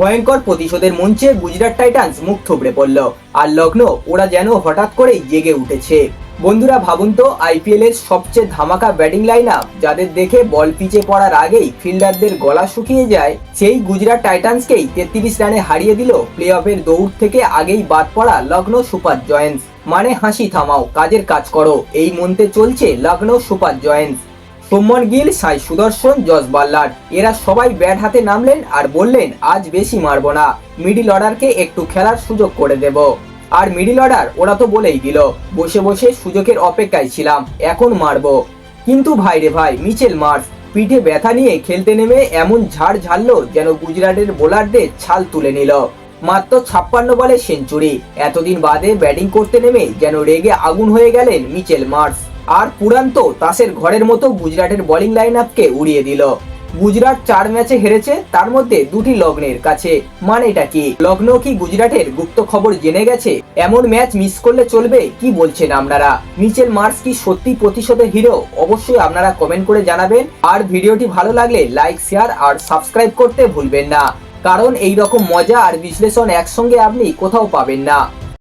ভয়ঙ্কর প্রতিশোধের মঞ্চে গুজরাট টাইটান্স মুখ থুবড়ে পড়ল। আর লগ্ন, ওরা যেন হঠাৎ করেই জেগে উঠেছে। বন্ধুরা, ভাবুন তো আইপিএল এর সবচেয়ে ধামাকা ব্যাটিং লাইন আপ যাদের দেখে বল পিচে পড়ার আগেই ফিল্ডারদের গলা শুকিয়ে যায়, সেই গুজরাট টাইটান্সকেই তেত্রিশ রানে হারিয়ে দিল প্লে অফের দৌড় থেকে আগেই বাদ পড়া লগ্ন সুপার জয়েন্টস। মানে হাসি থামাও, কাজের কাজ করো, এই মন্ত্রে চলছে লগ্ন সুপার জয়েন্টস। সোমন গিল, সাই সুদর্শন জস বাল্লার। এরা সবাই ব্যাট হাতে নামলেন আর বললেন, আজ বেশি মারবো না। মিডিল অর্ডারকে একটু খেলার সুযোগ করে দেব। আর মিডিল অর্ডার, ওরা তো বলেই দিল, বসে বসে সুযোগের অপেক্ষায় ছিলাম, এখন মারবো। কিন্তু ভাই রে ভাই, মিচেল মার্স পিঠে ব্যথা নিয়ে খেলতে নেমে এমন ঝাড় ঝাড়লো যেন গুজরাটের বোলারদের ছাল তুলে নিল। মাত্র ছাপ্পান্ন বলে সেঞ্চুরি। এতদিন বাদে ব্যাটিং করতে নেমে যেন রেগে আগুন হয়ে গেলেন মিচেল মার্স আর পুরান্ত তাসের ঘরের মতো গুজরাটের বোলিং লাইন আপকে উড়িয়ে দিল। গুজরাট চার ম্যাচে হেরেছে, তার মধ্যে দুটি লগ্নের কাছে। মানে এটা কি? লগ্ন কি গুজরাটের? গুপ্ত খবর জেনে গেছে? এমন ম্যাচ মিস করলে চলবে? কি বলছেন আপনারা? মিচেল মার্স কি সত্যি প্রতিশোধের হিরো অবশ্যই আপনারা কমেন্ট করে জানাবেন। আর ভিডিওটি ভালো লাগলে লাইক শেয়ার আর সাবস্ক্রাইব করতে ভুলবেন না। কারণ এই রকম মজা আর বিশ্লেষণ একসঙ্গে আপনি কোথাও পাবেন না।